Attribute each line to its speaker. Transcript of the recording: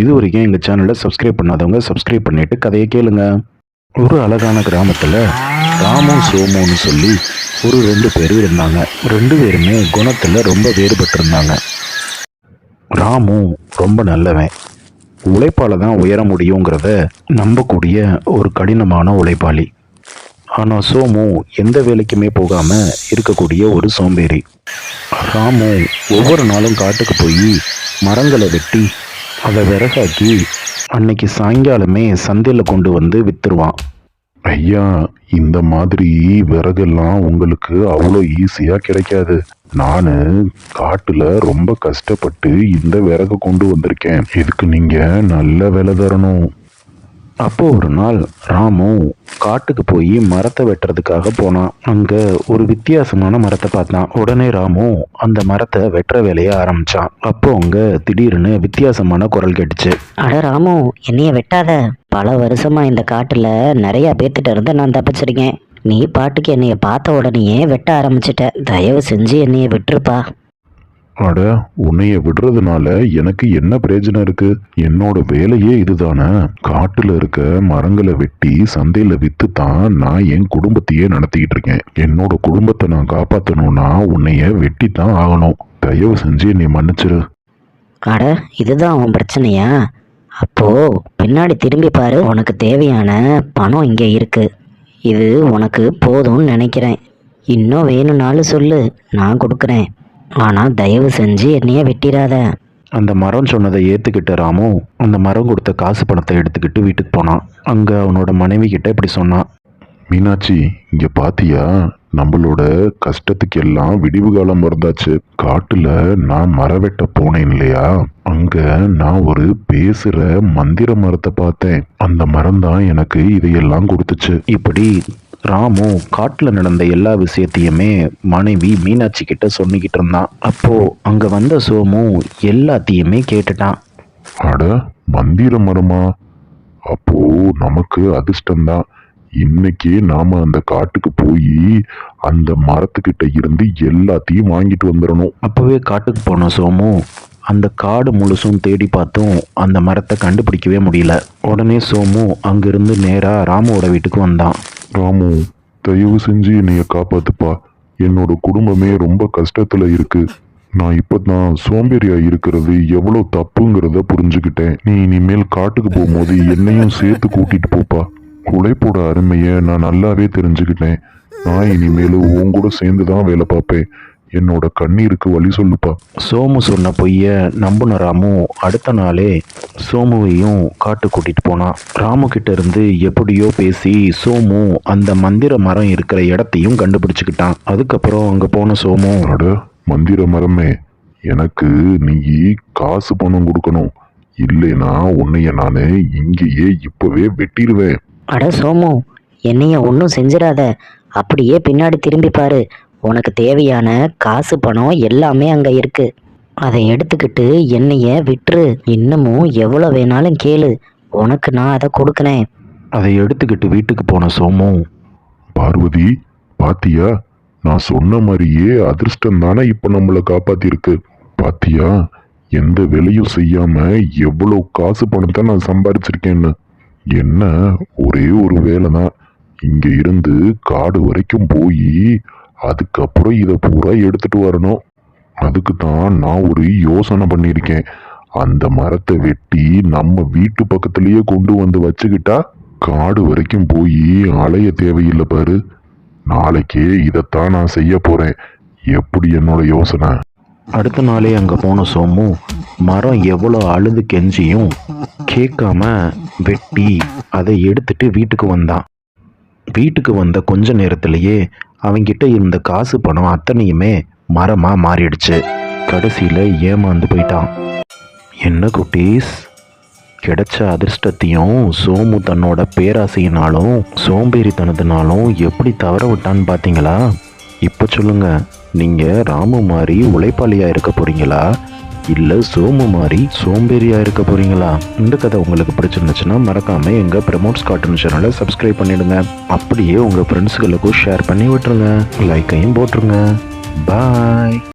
Speaker 1: இது வரைக்கும் எங்கள் சேனலை சப்ஸ்கிரைப் பண்ணாதவங்க சப்ஸ்கிரைப் பண்ணிட்டு கதையை கேளுங்க. ஒரு அழகான கிராமத்தில் ராமும் சோமுன்னு சொல்லி ஒரு ரெண்டு பேர் இருந்தாங்க. ரெண்டு பேருமே குணத்தில் ரொம்ப வேறுபட்டிருந்தாங்க. ராமு ரொம்ப நல்லவன். உழைப்பால் தான் உயர முடியுங்கிறத நம்பக்கூடிய ஒரு கடினமான உழைப்பாளி. ஆனால் சோமு எந்த வேலைக்குமே போகாமல் இருக்கக்கூடிய ஒரு சோம்பேறி. ராமு ஒவ்வொரு நாளும் காட்டுக்கு போய் மரங்களை வெட்டி அதை விறகாக்கி அன்னைக்கு சாயங்காலமே சந்தையில் கொண்டு வந்து விற்றுருவான்
Speaker 2: ஐயா இந்த மாதிரி விறகெல்லாம் உங்களுக்கு அவ்வளோ ஈஸியாக கிடைக்காது. நான் காட்டில் ரொம்ப கஷ்டப்பட்டு இந்த விறகு கொண்டு வந்திருக்கேன். இதுக்கு நீங்கள் நல்ல விலை தரணும்.
Speaker 1: அப்போ ஒரு நாள் ராமு காட்டுக்கு போய் மரத்தை வெட்டுறதுக்காக போனான். அங்க ஒரு வித்தியாசமான மரத்தை பார்த்தான். உடனே ராமு அந்த மரத்தை வெட்டுற வேலையை ஆரம்பிச்சான். அப்போ அங்க திடீர்னு வித்தியாசமான குரல் கேட்டுச்சு.
Speaker 3: அட ராமு என்னைய வெட்டாத. பல வருஷமா இந்த காட்டுல நிறைய பேர்த்திட்ட இருந்து நான் தப்பிச்சிருக்கேன். நீ பாட்டுக்கு என்னைய பார்த்த உடனேயே வெட்ட ஆரம்பிச்சிட்ட. தயவு செஞ்சு என்னைய விட்டுருப்பா.
Speaker 2: அட உன்னைய விடுறதுனால எனக்கு என்ன பிரயோஜனம் இருக்கு? என்னோட வேலையே இதுதானே. காட்டுல இருக்க மரங்களை வெட்டி சந்தையில வித்து தான் நான் என் குடும்பத்தையே நடத்திக்கிட்டு இருக்கேன். என்னோட குடும்பத்தை நான் காப்பாத்தணும்னா உன்னைய வெட்டி தான் ஆகணும். தயவு செஞ்சு நீ மன்னிச்சிரு.
Speaker 3: அட இதுதான் உன் பிரச்சனையா? அப்போ பின்னாடி திரும்பி பாரு. உனக்கு தேவையான பணம் இங்க இருக்கு. இது உனக்கு போதும்னு நினைக்கிறேன். இன்னும் வேணும்னாலும் சொல்லு. நான் கொடுக்குறேன். ஆனா தயவு செஞ்சு என்னைய வெட்டிடாத.
Speaker 1: அந்த மரம் சொன்னதை ஏத்துக்கிட்ட ராமு அந்த மரம் கொடுத்த காசு பணத்தை எடுத்துக்கிட்டு வீட்டுக்கு போனான். அங்க அவனோட மனைவி கிட்ட இப்படி சொன்னான்
Speaker 2: மீனாட்சி இங்க பாத்தியா? நம்மளோட கஷ்டத்துக்கு எல்லாம் விடிவு காலம் வந்தாச்சு. காட்டுல நான் மரம் வெட்ட போனேன் இல்லையா? அங்க நான் ஒரு பேசுற மந்திர மரத்தை பார்த்தேன். அந்த மரம் தான் எனக்கு இதையெல்லாம் கொடுத்துச்சு.
Speaker 1: இப்படி ராமு காட்டுல நடந்த எல்லா விஷயத்தையுமே மனைவி மீனாட்சி கிட்ட சொல்லிக்கிட்டு இருந்தான் அப்போ அங்க வந்த சோமு எல்லாத்தையுமே கேட்டுட்டான்
Speaker 2: அட மந்திர மரமா அப்போ நமக்கு அதிர்ஷ்டம்தான். இன்னைக்கு நாம அந்த காட்டுக்கு போய் அந்த மரத்துக்கிட்ட இருந்து எல்லாத்தையும் வாங்கிட்டு வந்துடணும்.
Speaker 1: அப்பவே காட்டுக்கு போன சோமு அந்த காடு முழுசும் தேடி பார்த்தும் அந்த மரத்தை கண்டுபிடிக்கவே முடியல. உடனே சோமு அங்கிருந்து நேரா ராமுவோட வீட்டுக்கு வந்தான்.
Speaker 2: ராமு தயவு செஞ்சு என்னைய காப்பாத்துப்பா. என்னோட குடும்பமே ரொம்ப கஷ்டத்துல இருக்கு. நான் இப்பதான் சோம்பேறியா இருக்கிறது எவ்வளவு தப்புங்கிறத புரிஞ்சுக்கிட்டேன். நீ இனிமேல் காட்டுக்கு போகும்போது என்னையும் சேர்த்து கூட்டிட்டு போப்பா. உழைப்போட அருமையை நான் நல்லாவே தெரிஞ்சுக்கிட்டேன். நான் இனிமேலும் உன் கூட சேர்ந்து தான் வேலை பார்ப்பேன். என்னோட கண்ணீருக்கு வழி சொல்லுப்பா.
Speaker 1: சோமு சொன்ன பொய்ய நம்புன ராமு அடுத்த நாளே சோமுவையும் காட்டு கூட்டிட்டு போனான் ராமு கிட்ட இருந்து எப்படியோ பேசி சோமு அந்த மந்திர மரம் இருக்கிற இடத்தையும் கண்டுபிடிச்சுக்கிட்டான். அதுக்கப்புறம் அங்க போன சோமு.
Speaker 2: அட மந்திர மரமே. எனக்கு நீ காசு பணம் கொடுக்கணும். இல்லைனா உன்னைய நானு இங்கேயே இப்பவே வெட்டிடுவேன்.
Speaker 3: அட சோமு என்னைய ஒன்றும் செஞ்சிடாத. அப்படியே பின்னாடி திரும்பி பாரு. உனக்கு தேவையான காசு பணம் எல்லாமே அங்கே இருக்குது அதை எடுத்துக்கிட்டு என்னைய விட்டுரு. இன்னமும் எவ்வளோ வேணாலும் கேளு. உனக்கு நான் அதை கொடுக்குறேன்.
Speaker 1: அதை எடுத்துக்கிட்டு வீட்டுக்கு போன சோமு.
Speaker 2: பார்வதி பாத்தியா? நான் சொன்ன மாதிரியே அதிர்ஷ்டம் தானே இப்போ நம்மளை காப்பாத்திருக்கு பாத்தியா? எந்த வேலையும் செய்யாம எவ்வளோ காசு பணத்தை நான் சம்பாதிச்சிருக்கேன்னு என்ன? ஒரே ஒரு வேலை தான் இங்க இருந்து காடு வரைக்கும் போய் அதுக்கப்புறம் இதை பூரா எடுத்துட்டு வரணும். அதுக்கு தான் நான் ஒரு யோசனை பண்ணியிருக்கேன். அந்த மரத்தை வெட்டி நம்ம வீட்டு பக்கத்துலேயே கொண்டு வந்து வச்சுக்கிட்டா காடு வரைக்கும் போய் அலைய தேவையில்லை பாரு. நாளைக்கே இதைத்தான் நான் செய்ய போகிறேன் எப்படி என்னோட யோசனை?
Speaker 1: அடுத்த நாளே அங்கே போன சோமு மரம் எவ்வளோ அழுது கெஞ்சியும் கேட்காம வெட்டி அதை எடுத்துட்டு வீட்டுக்கு வந்தான் வீட்டுக்கு வந்த கொஞ்ச நேரத்திலேயே அவங்கிட்ட இருந்த காசு பணம் அத்தனையுமே மரமா மாறிடுச்சு. கடைசியில் ஏமாந்து போயிட்டான். என்ன குட்டீஸ்? கிடைச்ச அதிர்ஷ்டத்தையும் சோமு தன்னோட பேராசையினாலும் சோம்பேறித்தனத்தினாலும் எப்படி தவற விட்டான்னு பார்த்தீங்களா இப்போ சொல்லுங்க நீங்கள் ராமு மாதிரி உழைப்பாளியாக இருக்க போறீங்களா? இல்ல சோமு மாதிரி சோம்பேறியா இருக்க போறீங்களா? இந்த கதை உங்களுக்கு பிடிச்சிருந்துச்சுன்னா மறக்காம எங்க பிரமோட்ஸ் கார்ட்டூன் சேனலை சப்ஸ்கிரைப் பண்ணிடுங்க. அப்படியே உங்க ஃப்ரெண்ட்ஸுகளுக்கும் ஷேர் பண்ணி விட்டுருங்க. லைக்கையும் போட்டுருங்க. பாய்